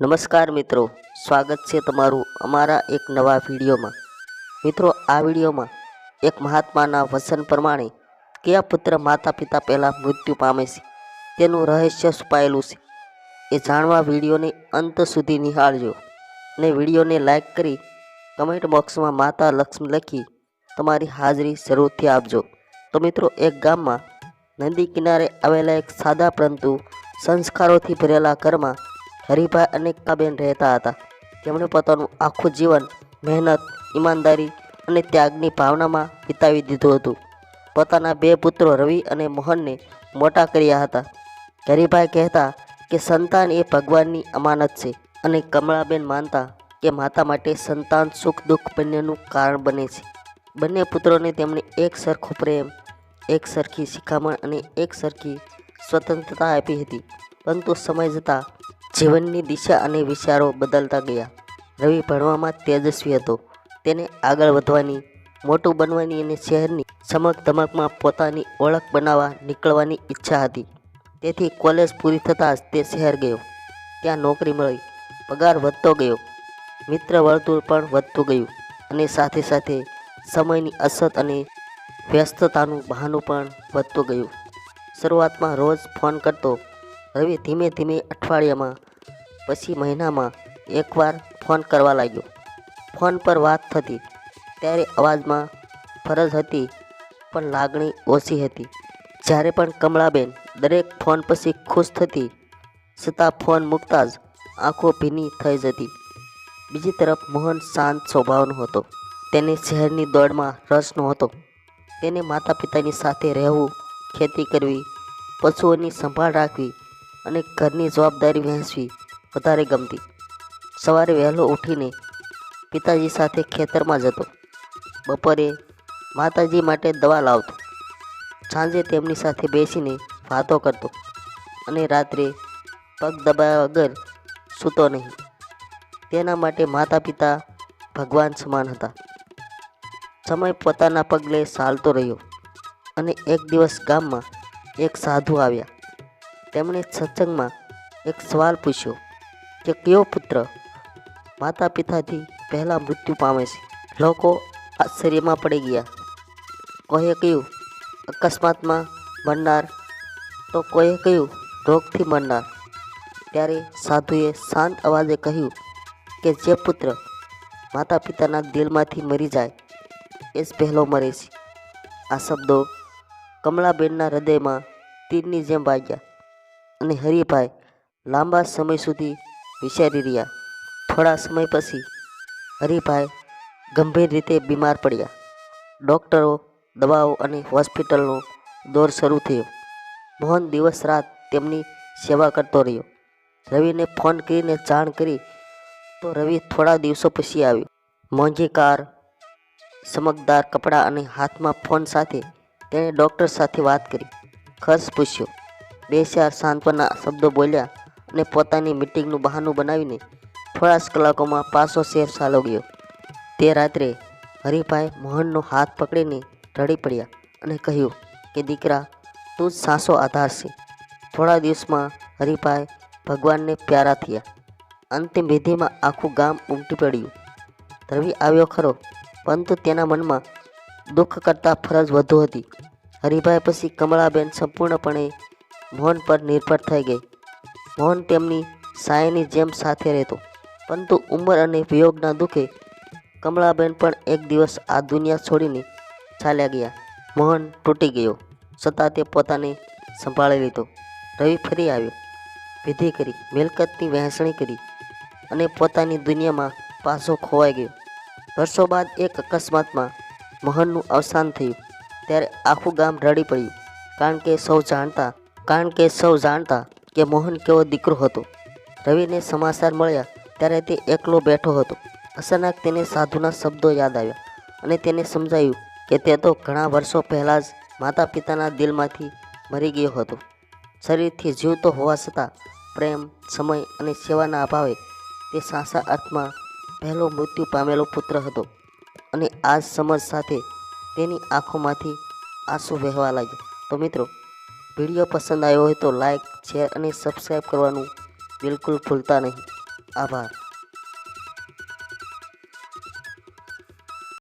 નમસ્કાર મિત્રો, સ્વાગત છે તમારું અમારા એક નવા વિડીયોમાં. મિત્રો, આ વિડીયોમાં એક મહાત્માના વચન પ્રમાણે કયા પુત્ર માતા પિતા પહેલાં મૃત્યુ પામે છે, તેનું રહસ્ય છુપાયેલું છે. એ જાણવા વિડીયોને અંત સુધી નિહાળજો અને વિડીયોને લાઈક કરી કમેન્ટ બોક્સમાં માતા લક્ષ્મી લખી તમારી હાજરી જરૂરથી આપજો. તો મિત્રો, એક ગામમાં નદી કિનારે આવેલા એક સાદા પરંતુ સંસ્કારોથી ભરેલા ઘરમાં હરિભાઈ અને કાબેન રહેતા હતા. તેમણે પોતાનું આખું જીવન, મહેનત, ઈમાનદારી અને ત્યાગની ભાવનામાં વિતાવી દીધું હતું. પોતાના બે પુત્રો રવિ અને મોહનને મોટા કર્યા હતા. હરિભાઈ કહેતા કે સંતાન એ ભગવાનની અમાનત છે અને કમળાબેન માનતા કે માતા માટે સંતાન સુખ દુઃખ બંનેનું કારણ બને છે. બંને પુત્રોને તેમણે એક સરખો પ્રેમ, એક સરખી શિખામણ અને એક સરખી સ્વતંત્રતા આપી હતી. પરંતુ સમય જતાં જીવનની દિશા અને વિચારો બદલતા ગયા. રવિ ભણવામાં તેજસ્વી હતો. તેને આગળ વધવાની, મોટું બનવાની અને શહેરની ચમક ધમકમાં પોતાની ઓળખ બનાવવા નીકળવાની ઈચ્છા હતી. તેથી કોલેજ પૂરી થતાં જ તે શહેર ગયો. ત્યાં નોકરી મળી, પગાર વધતો ગયો, મિત્ર વર્તુળ પણ વધતું ગયું અને સાથે સાથે સમયની અસત અને વ્યસ્તતાનું બહાનું પણ વધતું ગયું. શરૂઆતમાં રોજ ફોન કરતો, રવિ ધીમે ધીમે અઠવાડિયામાં પછી મહિનામાં એકવાર ફોન કરવા લાગ્યો. ફોન પર વાત થતી. ત્યારે અવાજમાં ફરજ હતી, પણ લાગણી ઓછી હતી. જ્યારે પણ કમળાબેન દરેક ફોન પછી ખુશ થતી, છતાં ફોન મૂકતા જ આંખો ભીની થઈ જતી. બીજી તરફ મોહન શાંત સ્વભાવનો હતો. તેને શહેરની દોડમાં રસ નહોતો. તેને માતા પિતાની સાથે રહેવું, ખેતી કરવી, પશુઓની સંભાળ રાખવી અને ઘરની જવાબદારી વહેંચવી વધારે ગમતી. સવારે વહેલો ઉઠીને પિતાજી સાથે ખેતરમાં જતો. બપોરે માતાજી માટે દવા લાવતો. સાંજે તેમની સાથે બેસીને વાતો કરતો અને રાત્રે પગ દબાવ્યા વગર સૂતો નહીં. તેના માટે માતા પિતા ભગવાન સમાન હતા. સમય પોતાના પગલે ચાલતો રહ્યો અને એક દિવસ ગામમાં એક સાધુ આવ્યા. તેમણે સત્સંગમાં એક સવાલ પૂછ્યો. કે કયો પુત્ર? માતા પિતાથી પહેલાં મૃત્યુ પામે છે. લોકો આશ્ચર્યમાં પડી ગયા. કોઈએ કહ્યું, અકસ્માતમાં મરનાર. તો કોઈએ કહ્યું, રોગથી મરનાર. ત્યારે સાધુએ શાંત અવાજે કહ્યું કે, જે પુત્ર માતા પિતાના દિલમાંથી મરી જાય, એ જ પહેલો મરે છે. આ શબ્દો કમળાબેનના હૃદયમાં તીરની જેમ વાગ્યા અને હરિભાઈ લાંબા સમય સુધી વિચારી રહ્યા. થોડા સમય પછી હરિભાઈ ગંભીર રીતે બીમાર પડ્યા. ડૉક્ટરો, દવાઓ અને હોસ્પિટલનો દોર શરૂ થયો. મોહન દિવસ રાત તેમની સેવા કરતો રહ્યો. રવિને ફોન કરીને જાણ કરી તો રવિ થોડા દિવસો પછી આવ્યો. મોંઘી કાર, ચમકદાર કપડાં અને હાથમાં ફોન સાથે તેણે ડૉક્ટર સાથે વાત કરી. ખર્ચ પૂછ્યો. બે ચાર સાંત્વના શબ્દો બોલ્યા. અને પોતાની મિટિંગનું બહાનું બનાવીને થોડા જ કલાકોમાં પાછો ચાલો ગયો તે રાત્રે હરિભાઈ મોહનનો હાથ પકડીને રડી પડ્યા અને કહ્યું કે, દીકરા, તું જ સાસો આધાર છે. થોડા દિવસમાં હરિભાઈ ભગવાનને પ્યારા થયા. અંતિમ વિધિમાં આખું ગામ ઉમટી પડ્યું. રવિ આવ્યો ખરો પરંતુ તેના મનમાં દુઃખ કરતાં ફરજ વધુ હતી. હરિભાઈ પછી કમળાબેન સંપૂર્ણપણે મોહન પર નિર્ભર થઈ ગઈ. મોહન તેમની સાયની જેમ સાથે રહેતો. પરંતુ ઉંમર અને વિયોગના દુઃખે કમળાબેન પણ એક દિવસ આ દુનિયા છોડીને ચાલ્યા ગયા. મોહન તૂટી ગયો. છતાં તે પોતાને સંભાળી લીધો. રવિ ફરી આવ્યો. વિધિ કરી, મિલકતની વહેંચણી કરી અને પોતાની દુનિયામાં પાછો ખોવાઈ ગયો. વર્ષો બાદ એક અકસ્માતમાં મોહનનું અવસાન થયું. ત્યારે આખું ગામ રડી પડ્યું. કારણ કે સૌ જાણતા, કારણ કે સૌ જાણતા કે મોહન કેવો દીકરો હતો. રવિને સમાચાર મળ્યા ત્યારે તે એકલો બેઠો હતો. અચાનક તેને સાધુના શબ્દો યાદ આવ્યા અને તેને સમજાયું કે તે તો ઘણા વર્ષો પહેલાં જ માતા પિતાના દિલમાંથી મરી ગયો હતો. શરીરથી જીવતો હોવા છતાં પ્રેમ, સમય અને સેવાના અભાવે તે સાસા અર્થમાં પહેલો મૃત્યુ પામેલો પુત્ર હતો અને આ સમજ સાથે તેની આંખોમાંથી આંસુ વહેવા લાગ્યા. તો મિત્રો વીડિયો પસંદ આવ્યો હોય તો લાઇક શેર અને સબસ્ક્રાઈબ કરવાનું બિલકુલ ભૂલતા નહીં. આભાર.